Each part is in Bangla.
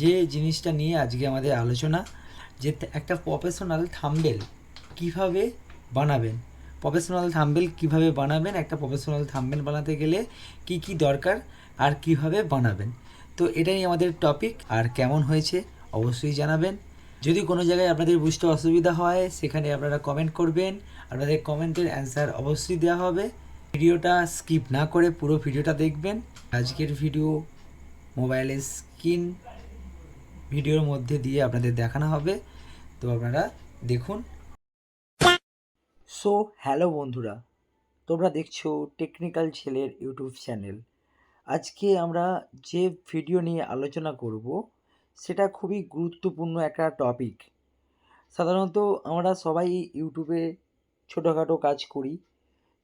যে জিনিসটা নিয়ে আজকে আমাদের আলোচনা, যে একটা প্রফেশনাল থাম্বেল কীভাবে বানাবেন? প্রফেশনাল থাম্বেল কীভাবে বানাবেন? একটা প্রফেশনাল থাম্বেল বানাতে গেলে কি কি দরকার আর কীভাবে বানাবেন? তো এটাই আমাদের টপিক আর কেমন হয়েছে অবশ্যই জানাবেন। যদি কোনো জায়গায় আপনাদের বুঝতে অসুবিধা হয়, সেখানে আপনারা কমেন্ট করবেন। আপনাদের কমেন্টের অ্যান্সার অবশ্যই দেওয়া হবে। ভিডিওটা স্কিপ না করে পুরো ভিডিওটা দেখবেন। আজকের ভিডিও মোবাইলের স্ক্রিন ভিডিওর মধ্যে দিয়ে আপনাদের দেখানো হবে। তো আপনারা দেখুন। সো হ্যালো বন্ধুরা। তোমরা দেখছ টেকনিক্যাল ছেলের ইউটিউব চ্যানেল আজকে আমরা যে ভিডিও নিয়ে আলোচনা করব, সেটা খুবই গুরুত্বপূর্ণ একটা টপিক সাধারণত আমরা সবাই ইউটিউবে ছোটোখাটো কাজ করি,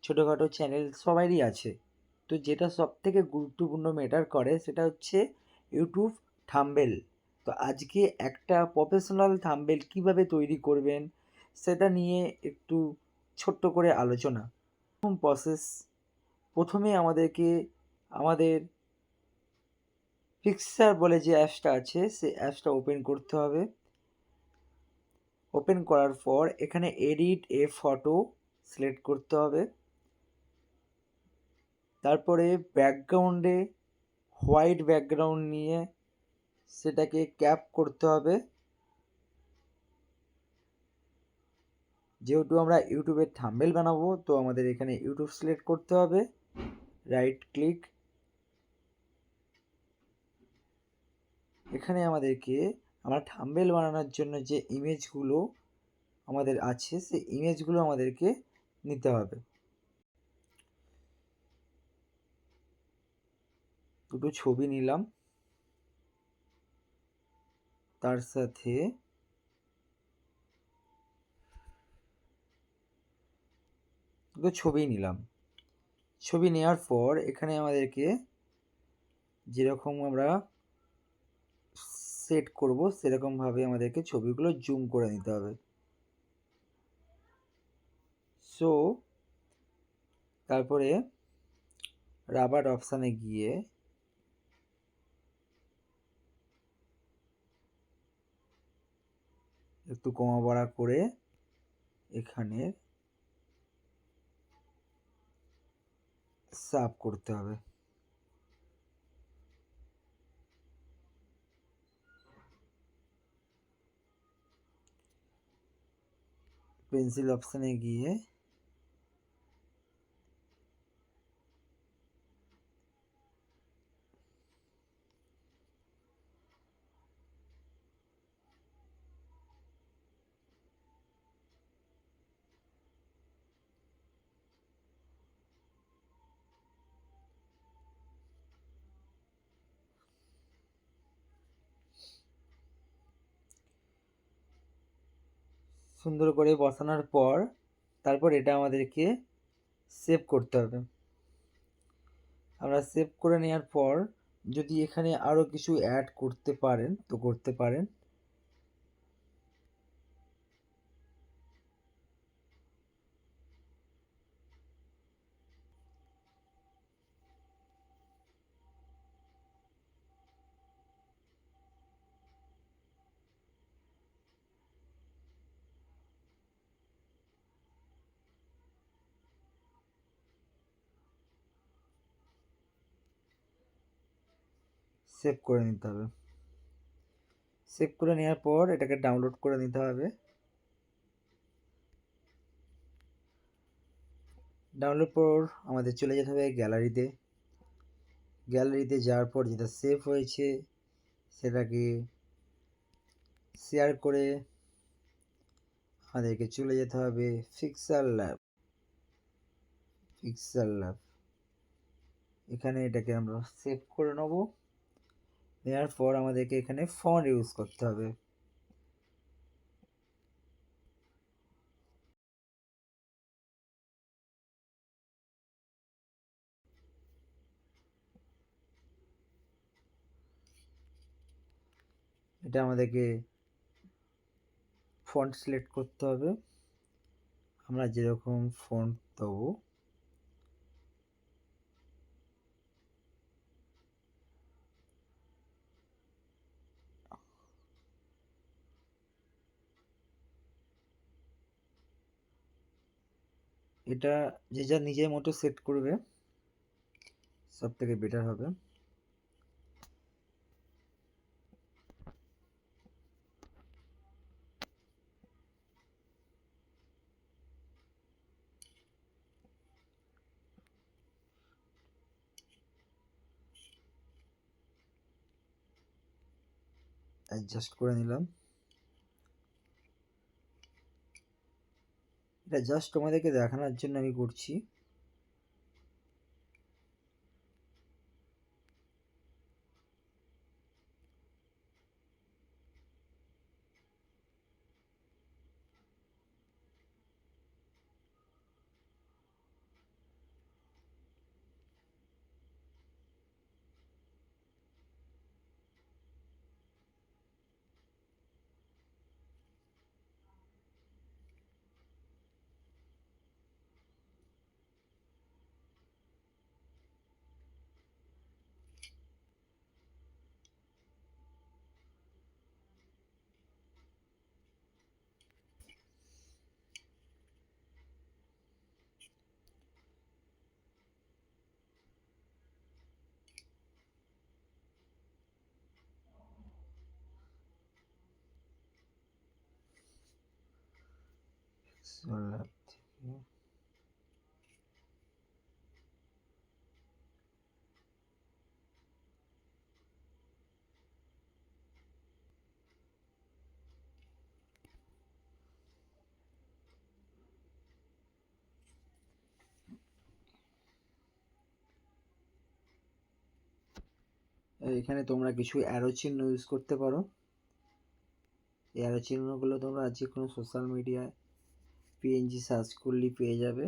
ছোটোখাটো চ্যানেল সবারই আছে। তো যেটা সব থেকে গুরুত্বপূর্ণ ম্যাটার করে, সেটা হচ্ছে ইউটিউব থাম্বেল তো আজকে একটা প্রফেশনাল থাম্বেল কীভাবে তৈরি করবেন, সেটা নিয়ে একটু ছোট্ট করে আলোচনা। প্রথম প্রসেস প্রথমে আমাদেরকে, আমাদের পিক্সার বলে যে অ্যাপসটা আছে, সে অ্যাপসটা ওপেন করতে হবে। ওপেন করার পর এখানে এডিট এ ফটো সিলেক্ট করতে হবে। তারপরে ব্যাকগ্রাউন্ডে হোয়াইট ব্যাকগ্রাউন্ড নিয়ে সেটাকে ক্যাপ করতে হবে। যেহেতু আমরা ইউটিউবের থাম্বেল বানাবো, তো আমাদের এখানে ইউটিউব সিলেক্ট করতে হবে। Right click. এখানে আমাদেরকে, আমরা থাম্বেল বানানোর জন্য যে ইমেজগুলো আমাদের আছে সেই ইমেজগুলো আমাদেরকে নিতে হবে। দুটো ছবি নিলাম। তার সাথে ছবি নিলাম। ছবি নেওয়ার পর এখানে আমাদেরকে যেরকম আমরা সেট করব, সেরকমভাবে আমাদেরকে ছবিগুলো জুম করে নিতে হবে। সো তারপরে রাবার অপশানে গিয়ে একটু কমা বাড়া করে এখানে সাফ করতে হবে। পেন্সিল অপশানে গিয়ে সুন্দর করে বসানোর পর তারপর এটা আমাদেরকে সেভ করতে হবে। আমরা সেভ করে নেওয়ার পর যদি এখানে আরও কিছু অ্যাড করতে পারেন, তো করতে পারেন। সেভ করে নিতে হবে। সেভ করে নেওয়ার পর এটাকে ডাউনলোড করে নিতে হবে। ডাউনলোড পর আমাদের চলে যেতে হবে গ্যালারিতে গ্যালারিতে যাওয়ার পর যেটা সেভ হয়েছে, সেটাকে শেয়ার করে আমাদেরকে চলে যেতে হবে ফিক্সার ল্যাব ফিক্সার ল্যাব এখানে এটাকে আমরা সেভ করে নেব। নেওয়ার পর আমাদেরকে এখানে ফোন ইউজ করতে হবে। এটা আমাদেরকে ফন্ট সিলেক্ট করতে হবে। আমরা যেরকম ফন্ট দেবো। এটা যে যা নিজের মতো সেট করবে সব থেকে বেটার হবে অ্যাডজাস্ট করে নিলাম। এটা জাস্ট তোমাদেরকে দেখানোর জন্য আমি করছি। থেকে এখানে তোমরা কিছু অ্যারো চিহ্ন ইউজ করতে পারো। এই অ্যারো চিহ্নগুলো তোমরা যে কোনো সোশ্যাল মিডিয়ায় পিএনজি সার্চ করলেই পেয়ে যাবে।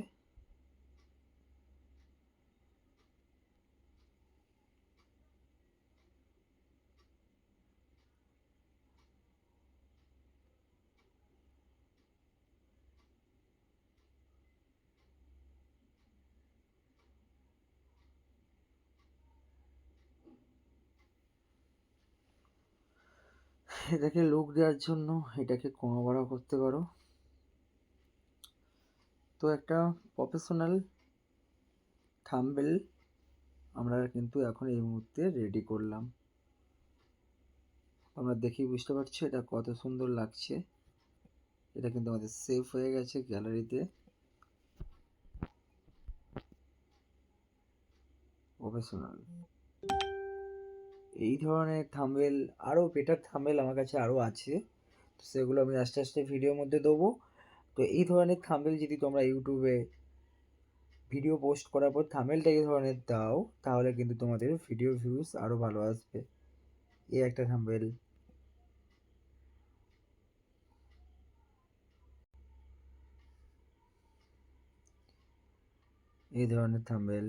এটাকে লুক দেওয়ার জন্য এটাকে কমা বাড়া করতে পারো। তো একটা প্রফেশনাল থাম্বেল আমরা কিন্তু এখন এই মুহূর্তে রেডি করলাম। তোমরা দেখেই বুঝতে পারছ এটা কত সুন্দর লাগছে। এটা কিন্তু আমাদের সেভ হয়ে গেছে গ্যালারিতে প্রফেশনাল এই ধরনের থাম্বেল আরও বেটার থাম্বেল আমার কাছে আরও আছে। তো সেগুলো আমি আস্তে আস্তে ভিডিওর মধ্যে দেবো। তো এই ধরনের থাম্বেল যদি তোমরা ইউটিউবে ভিডিও পোস্ট করার পর থামেলটা এই ধরনের দাও, তাহলে কিন্তু তোমাদের ভিডিও ভিউজ আরও ভালো আসবে। এই একটা থাম্বেল এই ধরনের থাম্বেল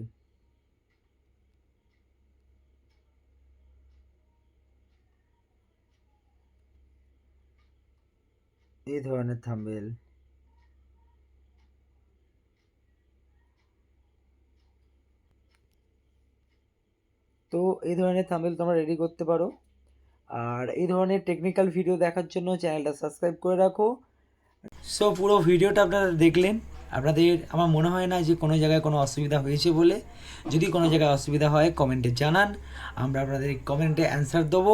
এই ধরনের থাম্বেল তো এই ধরনের থাম্বেল তোমরা রেডি করতে পারো। আর এই ধরনের টেকনিক্যাল ভিডিও দেখার জন্য চ্যানেলটা সাবস্ক্রাইব করে রাখো। সো পুরো ভিডিওটা আপনারা দেখলেন। আপনাদের, আমার মনে হয় না যে কোনো জায়গায় কোনো অসুবিধা হয়েছে বলে। যদি কোনো জায়গায় অসুবিধা হয় কমেন্টে জানান। আমরা আপনাদের কমেন্টে অ্যান্সার দেবো।